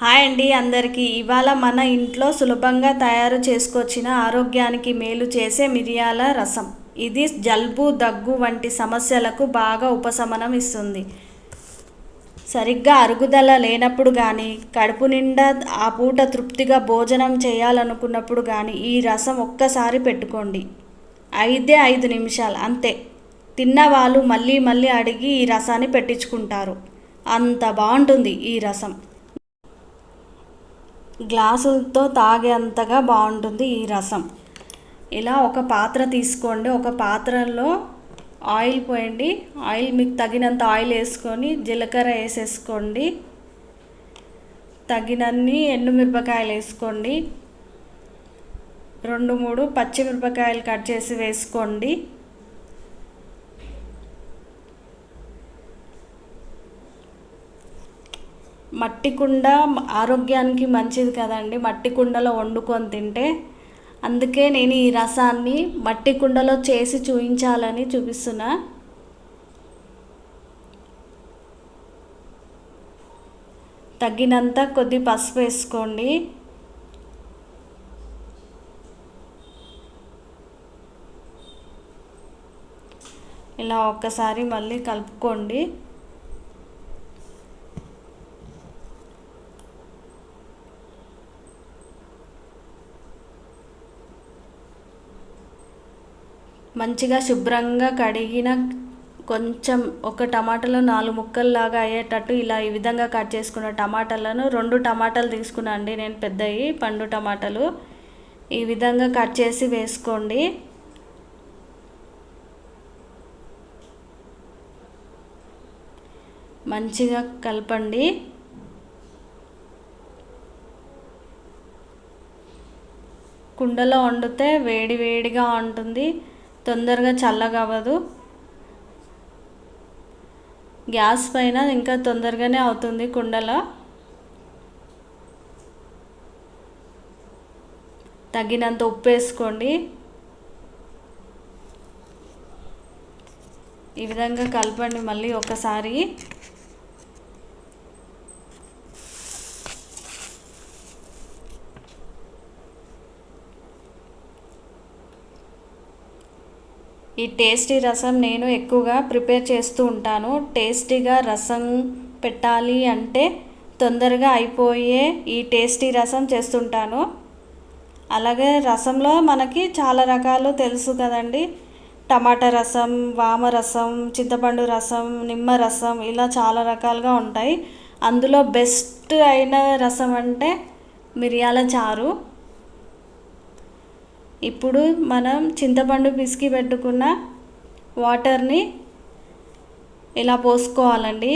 Hi అండి అందరికీ. ఇవాళ మన ఇంట్లో సులభంగా తయారు చేసుకొచ్చిన ఆరోగ్యానికి మేలు చేసే మిరియాల రసం. ఇది జలుబు దగ్గు వంటి సమస్యలకు బాగా ఉపశమనం ఇస్తుంది. సరిగ్గా అరుగుదల లేనప్పుడు కానీ కడుపు నిండా ఆ పూట తృప్తిగా భోజనం చేయాలనుకున్నప్పుడు కానీ ఈ రసం ఒక్కసారి పెట్టుకోండి. ఐదే ఐదు నిమిషాలు అంతే. తిన్న వాళ్ళు మళ్ళీ మళ్ళీ అడిగి ఈ రసాన్ని పెట్టించుకుంటారు. అంత బాగుంటుంది ఈ రసం. గ్లాసులతో తాగేంతగా బాగుంటుంది ఈ రసం. ఇలా ఒక పాత్ర తీసుకోండి. ఒక పాత్రలో ఆయిల్ పోయండి. ఆయిల్ మీకు తగినంత ఆయిల్ వేసుకొని జీలకర్ర వేసేసుకోండి. తగినన్ని ఎండుమిరపకాయలు వేసుకోండి. రెండు మూడు పచ్చిమిరపకాయలు కట్ చేసి వేసుకోండి. మట్టి కుండ ఆరోగ్యానికి మంచిది కదండి. మట్టి కుండలో వండుకొని తింటే అందుకే నేను ఈ రసాన్ని మట్టి కుండలో చేసి చూపించాలని చూపిస్తున్నా. తగినంత కొద్ది పసుపు వేసుకోండి. ఇలా ఒక్కసారి మళ్ళీ కలుపుకోండి. మంచిగా శుభ్రంగా కడిగిన కొంచెం ఒక టమాటాలో నాలుగు ముక్కల్లాగా అయ్యేటట్టు ఇలా ఈ విధంగా కట్ చేసుకున్న టమాటాలను రెండు టమాటాలు తీసుకున్నా అండి నేను పెద్దవి పండు టమాటాలు. ఈ విధంగా కట్ చేసి వేసుకోండి. మంచిగా కలపండి. కుండలో వండితే వేడి వేడిగా ఉంటుంది. తొందరగా చల్లగవ్వదు. గ్యాస్ పైన ఇంకా తొందరగానే అవుతుంది కుండలో. తగినంత ఉప్పు వేసుకోండి. ఈ విధంగా కలపండి మళ్ళీ ఒకసారి. ఈ టేస్టీ రసం నేను ఎక్కువగా ప్రిపేర్ చేస్తూ ఉంటాను. టేస్టీగా రసం పెట్టాలి అంటే తొందరగా అయిపోయే ఈ టేస్టీ రసం చేస్తుంటాను. అలాగే రసంలో మనకి చాలా రకాలు తెలుసు కదండి. టమాటా రసం వామ రసం చింతపండు రసం నిమ్మ రసం ఇలా చాలా రకాలుగా ఉంటాయి. అందులో బెస్ట్ అయిన రసం అంటే మిరియాల చారు. ఇప్పుడు మనం చింతపండు పిసికి పెట్టుకున్న వాటర్ని ఇలా పోసుకోవాలండి.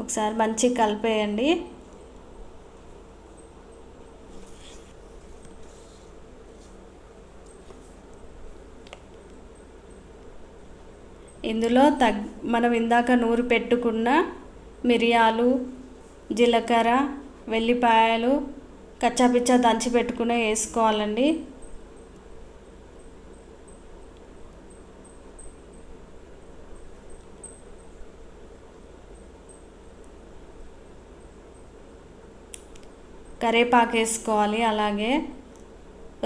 ఒకసారి మంచిగా కలిపేయండి. ఇందులో తగ్ మనం ఇందాక నూరు పెట్టుకున్న మిరియాలు జీలకర్ర వెల్లిపాయలు కచ్చాపిచ్చా దంచి పెట్టుకునే వేసుకోవాలండి. కరేపాకు వేసుకోవాలి అలాగే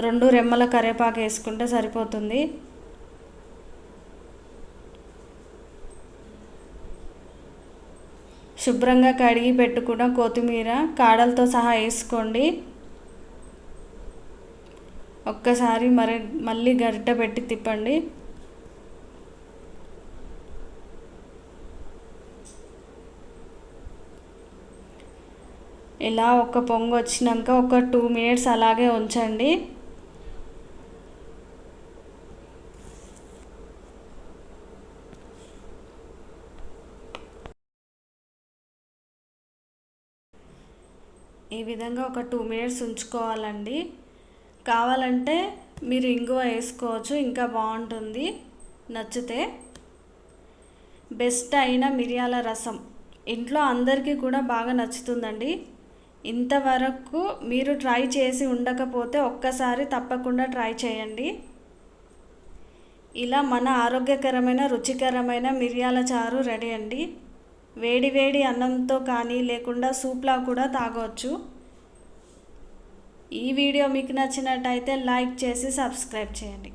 రెండు రెమ్మల కరేపాకు వేసుకుంటే సరిపోతుంది. శుభ్రంగా కడిగి పెట్టుకున్న కొత్తిమీర కాడలతో సహా వేసుకోండి. ఒక్కసారి మరి మళ్ళీ గరిట పెట్టి తిప్పండి. ఇలా ఒక పొంగు వచ్చినాక ఒక టూ మినిట్స్ అలాగే ఉంచండి. ఈ విధంగా ఒక టూ మినిట్స్ ఉంచుకోవాలండి. కావాలంటే మీరు ఇంగువ వేసుకోవచ్చు ఇంకా బాగుంటుంది. నచ్చితే బెస్ట్ అయిన మిరియాల రసం. ఇంట్లో అందరికీ కూడా బాగా నచ్చుతుందండి. ఇంతవరకు మీరు ట్రై చేసి ఉండకపోతే ఒక్కసారి తప్పకుండా ట్రై చేయండి. ఇలా మన ఆరోగ్యకరమైన రుచికరమైన మిరియాల చారు రెడీ అండి. వేడి వేడి అన్నంతో కానీ లేకుండా సూప్లా కూడా తాగవచ్చు ఈ వీడియో మీకు నచ్చినట్టయితే లైక్ చేసి సబ్స్క్రైబ్ చేయండి.